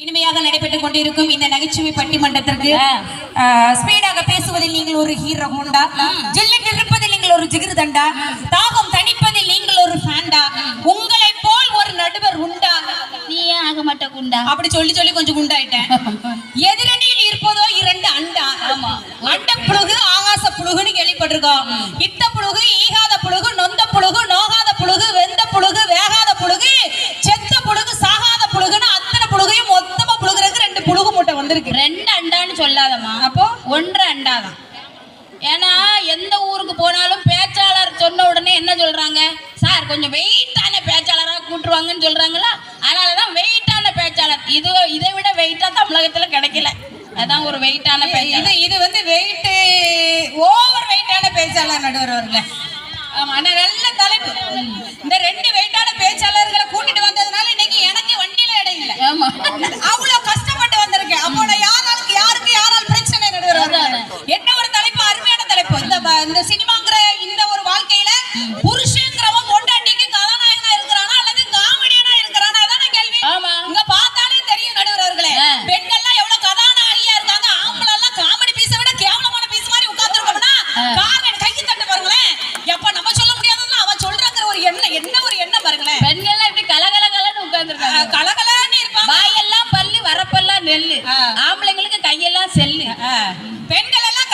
இனிமையாக நடைபெற்றுக் கொண்டிருக்கும் இந்த நகைச்சுவை பட்டிமன்றத்திற்கு ஸ்பீடாக பேசுவதில் நீங்கள் ஒரு ஹீரோ ஹோண்டா ஜில்லிட்டு இருப்பதில் நீங்கள் ஒரு ஜிகிருதண்டா தாகம் தனிப்பதில் நீங்கள் ஒரு ஃபேண்டா உங்களை போல் ஒரு நடுவர் உண்டா? நீ ஏன் ஆக மாட்ட குண்டா? அப்படி சொல்லி சொல்லி கொஞ்சம் குண்டாயிட்டேன். எதிரணியில் இருப்பதோ இரண்டு அண்டா? ஆமா. அண்ட புழுகு ஆகாச புழுகுன்னு கேள்விப்பட்டிருக்கோம். இத்த புழுகு ஈகாத புழுகு நொந்த புழுகு நோகாத புழுகு வெந்த புழுகு வேகாத புழுகு வந்திருக்கு. ரெண்டு அண்டான்னு சொல்லாதம்மா. அப்போ? ஒன்று அண்டாதான். ஏன்னா எந்த ஊருக்கு போனாலும் பேச்சாளர் சொன்ன உடனே என்ன சொல்றாங்க? சார் கொஞ்சம் வெயிட்டான பேச்சாளராக கூட்டுவாங்கன்னு சொல்றாங்களா? அதனால தான் வெயிட்டான பேச்சாளர். இது இதை விட வெயிட்டாக தமிழகத்தில் கிடைக்கல. அதான் ஒரு வெயிட்டான இது இது வந்து வெயிட்டு ஓவர் வெயிட்டான பேச்சாளர் நடுவர் அவர்கள. ஆமாம் ஆனால் நல்ல தலைப்பு. இந்த ரெண்டு எல்லாம் செல்லு பெண்கள் எல்லாம்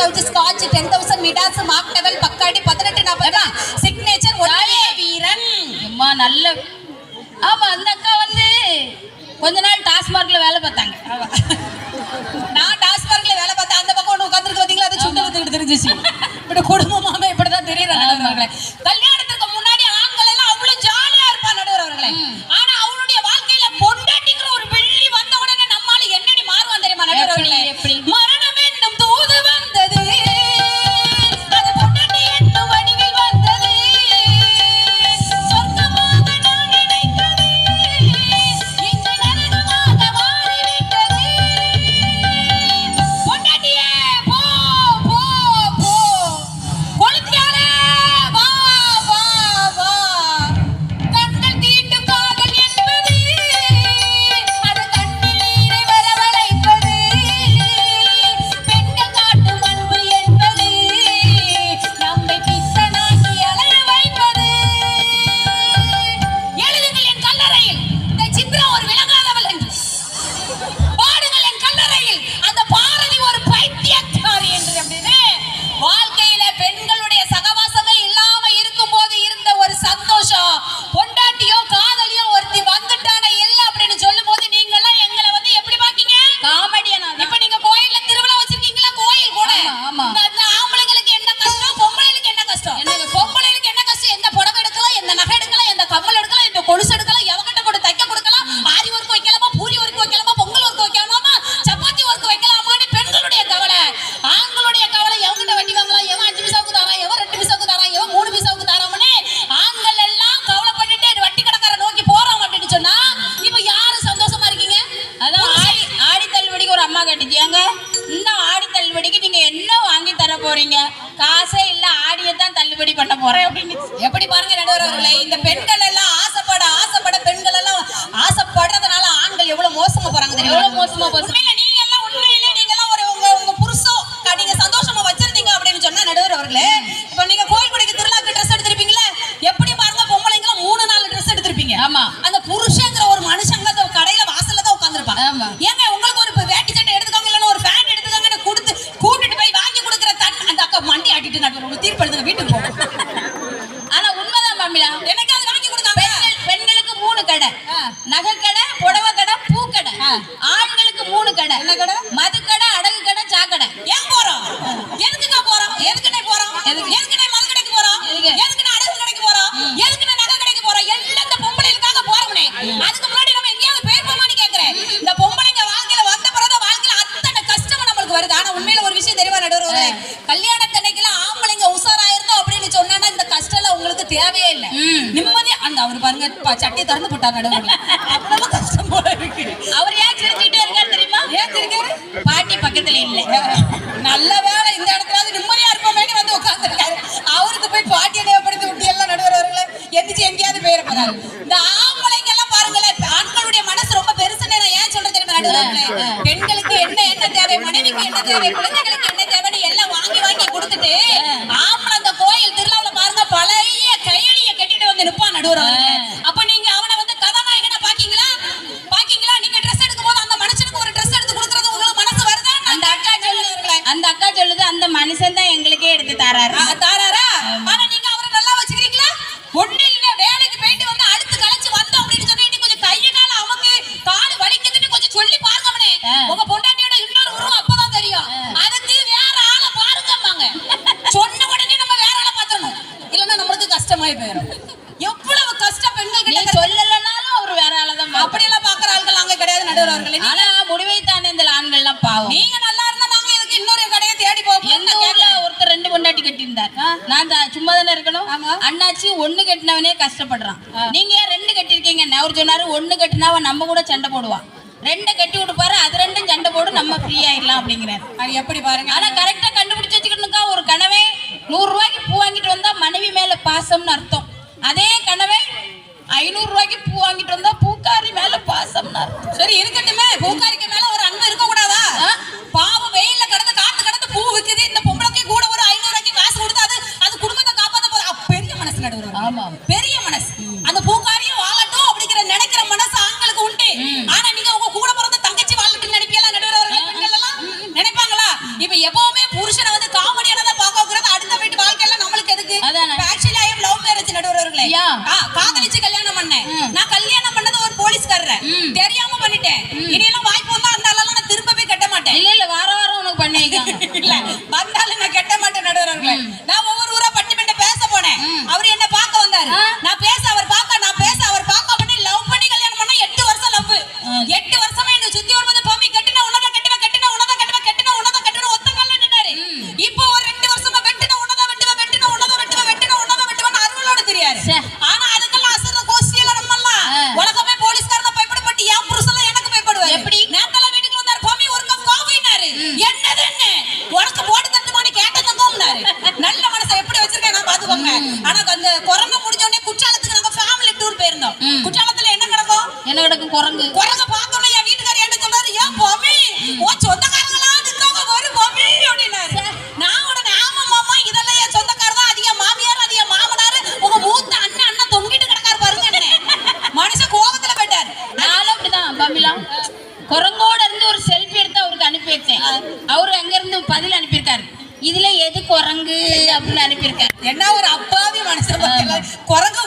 I will just 10,000 meters. தேவையே இல்லை. நிம்மதி அந்த அவர் பாருங்க சட்டி திறந்து போட்டார் நடுவில். அவ்வளவு கஷ்டம் போல இருக்கு. அவர் ஏன் சிரிச்சுக்கிட்டே இருக்காரு தெரியுமா? ஏன் சிரிக்காரு பாட்டி பக்கத்துல இல்லை. நல்லவே போடுவான். ரெண்டை கட்டி விட்டுப்பாரு அது ரெண்டும் சண்டை போடு நம்ம ஃப்ரீயாயிடலாம் அப்படிங்கிறார். அது எப்படி பாருங்க? ஆனால் கரெக்டாக கண்டுபிடிச்சி வச்சுக்கணுக்கா ஒரு கனவை நூறு ரூபாய்க்கு பூ வாங்கிட்டு வந்தா மனைவி மேல பாசம்னு அர்த்தம். அதே கனவை ஐநூறு ரூபாய்க்கு பூ வாங்கிட்டு வந்தா பூக்காரி மேல பாசம்னு அர்த்தம். சரி இருக்கட்டுமே. பூக்காரிக்கு மேல ஒரு அன்பு இருக்கக்கூடாதா? அவரு அங்க இருந்து பதில் அனுப்பியிருக்காரு. இதுல எது குரங்கு அப்படின்னு அனுப்பியிருக்காரு. என்ன ஒரு அப்பாவி மனுஷன் குரங்கு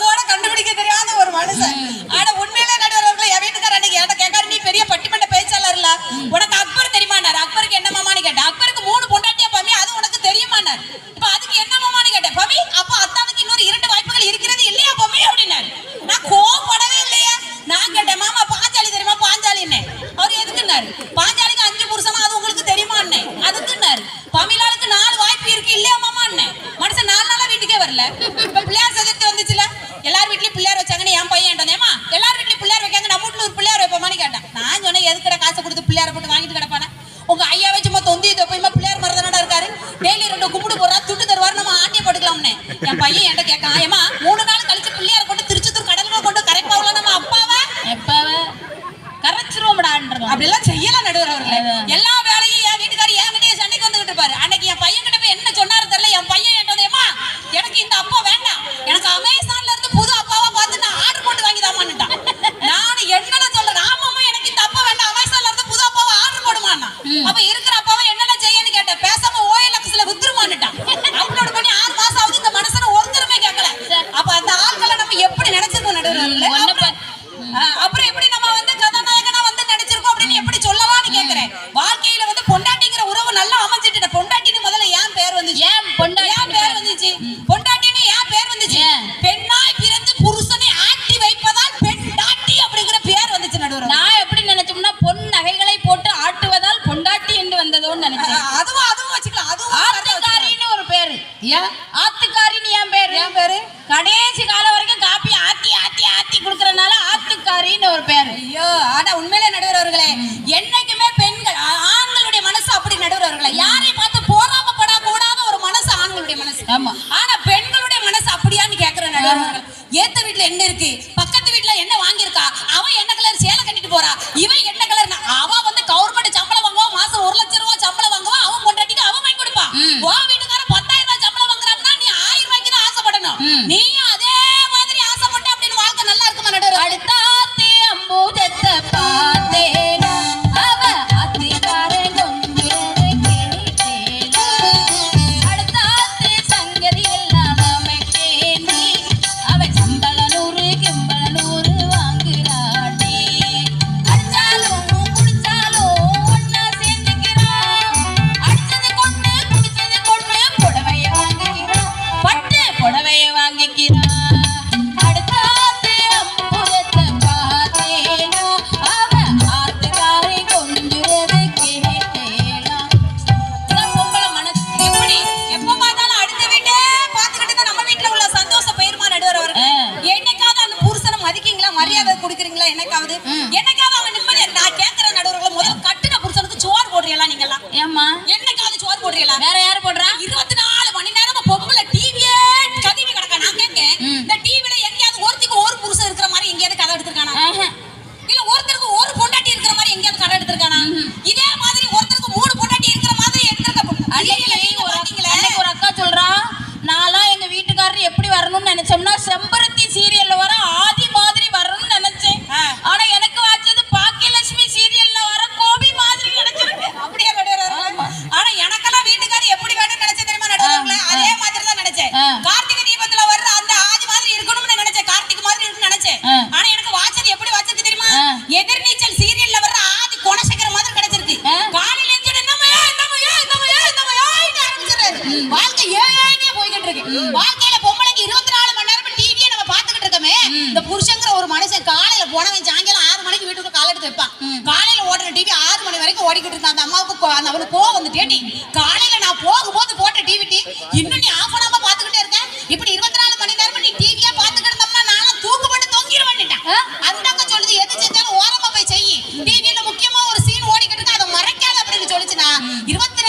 இருபத்தி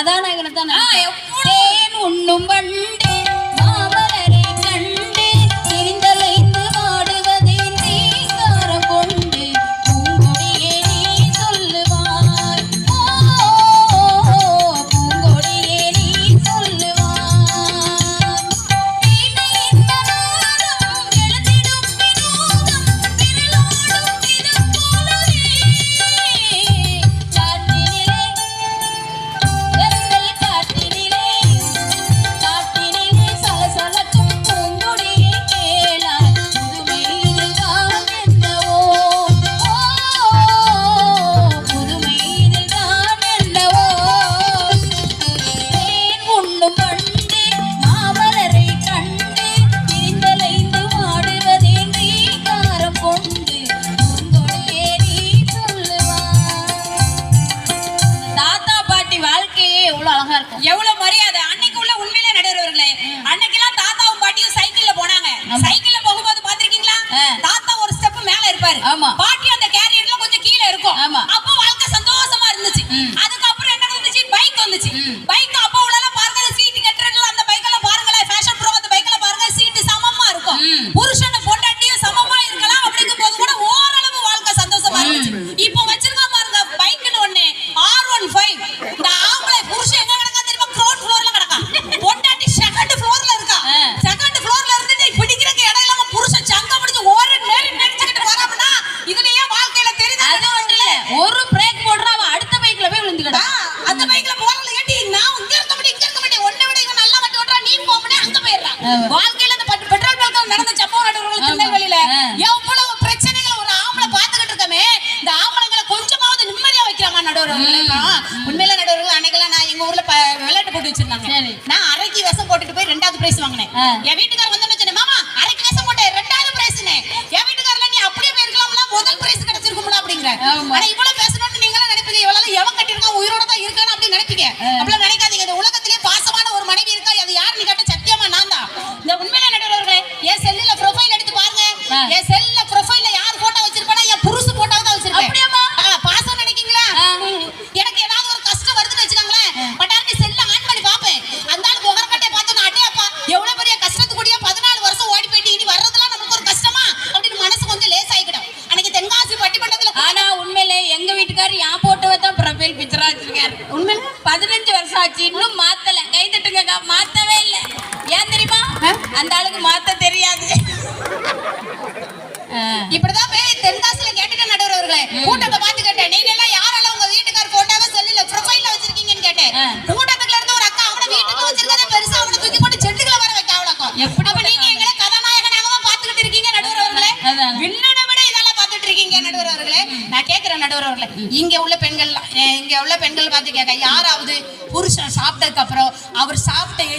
கதாநாயகனை தான் ஒண்ணும் பண்ண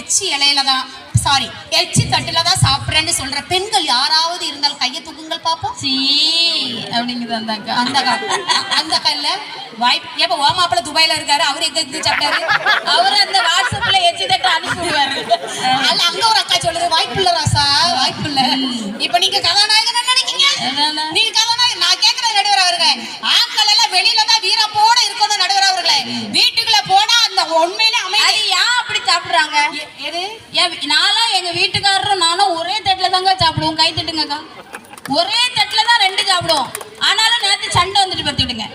எச்சி இலையில தான் சாரி எச்சி தட்டுல தான் சாப்பிட்றேன்னு சொல்ற பெண்கள் யாராவது இருந்தால் கையை தூக்குங்கள் பாப்போம். சீ அப்படிங்கிறது அந்த அந்த அக்கா அந்த கல்ல வாய்ப் ஏப்ப ஓ மாப்பிள்ள துபாயில இருக்காரு அவரு எங்க இருந்து சாப்பிட்டாரு? அவர் அந்த வாட்ஸ்அப்ல எச்சி தட்டு அனுப்பிடுவாரு அல்ல அங்க ஒரு அக்கா சொல்லுது வாய்ப்பில்ல சாப்பிடுவாங்க. எது? நானா எங்க வீட்டுக்காரரும் நானும் ஒரே தட்டுல தாங்க சாப்பிடுவோம். கை தட்டுங்கக்கா. ஒரே தட்டுல தான் ரெண்டு சாப்பிடுவோம். ஆனாலும் நேத்து சண்டை வந்துட்டு பத்திடுங்க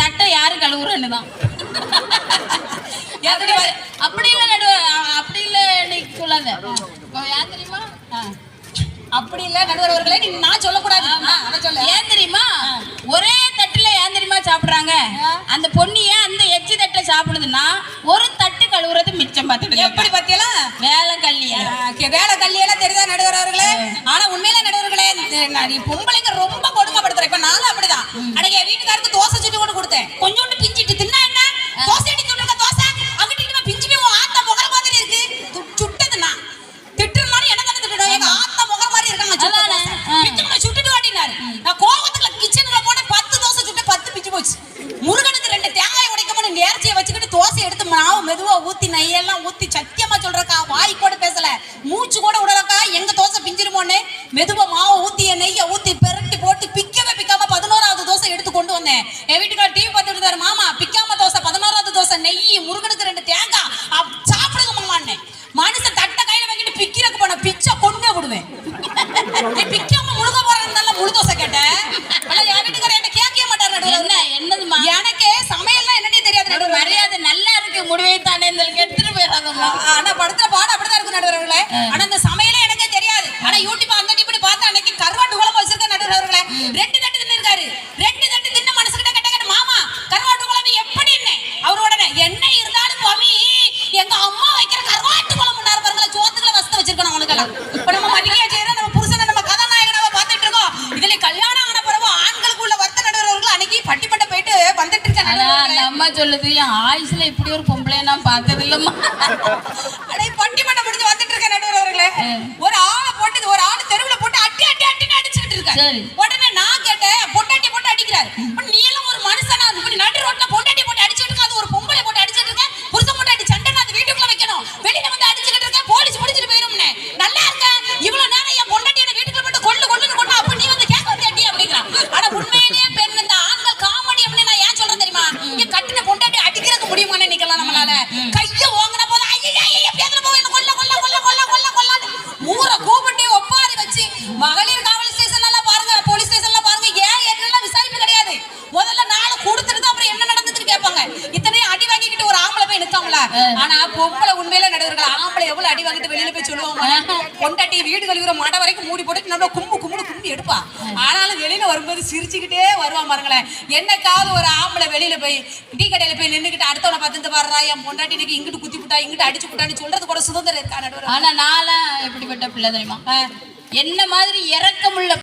தட்டை யாரு கழுவுறன்னு தான். அப்படி இல்லை அப்படி இல்லை இன்னைக்கு சொல்லாத. யார் தெரியுமா? அப்படி இல்ல நடுவர் அவர்களே நீங்க நான் சொல்லக்கூடாது. ஏன் தெரியுமா? ஒரே தட்டுல ஏன் தெரியுமா சாப்பிடுறாங்க? அந்த பொண்ணிய அந்த எச்சி தட்டுல சாப்பிடுதுன்னா ஒரு பார்த்துட்டு எப்படி வேலை கல்லியா வேலை கல்லியெல்லாம் தெரியுதா நடுவர் அவர்களே ஆனா உண்மையில நடுவர்களே பொம்பளைங்க ரொம்ப கொடுமைப்படுத்துறேன் இப்ப நானும் அப்படிதான். அன்னைக்கு வீட்டுக்காரருக்கு தோசை சுட்டு கூட கொடுத்தேன். கொஞ்சம் ரெண்டு தட்டு தின்னு ரெண்டு தட்டு தின்ன மனசுகிட்ட கேட்டாங்க மாமா கருவாட்டு குழம்பு எப்படி என்ன? அவரோட என்ன இருந்தாலும் பமி எங்க அம்மா வைக்கிற கருவாட்டு குழம்பு நேரம் பாருங்களா சோத்துக்குள்ள வசதி வச்சிருக்கணும் அவனுக்கெல்லாம். இப்ப நம்ம மணிக்கே செய்யறோம் நம்ம புருஷனை நம்ம கதாநாயகனாவை பார்த்துட்டு இருக்கோம். இதுல கல்யாணம் ஆன பிறகு ஆண்களுக்குள்ள வருத்த நடுவர்கள் அன்னைக்கு பட்டிப்பட்ட போயிட்டு வந்துட்டு இருக்காங்க அம்மா சொல்லுது என் ஆயுஸ்ல இப்படி ஒரு பொம்பளை நான் பார்த்தது இல்லம்மா பொண்டாட்டி இங்கிட்டு குத்தி புட்டா இங்கிட்டு அடிச்சு விட்டான்னு சொல்றது கூட சுதந்திரம் இருக்கா நடுவர்? ஆனா நான் எப்படிப்பட்ட பிள்ளை தெரியுமா? என்ன மாதிரி இறக்கமுள்ள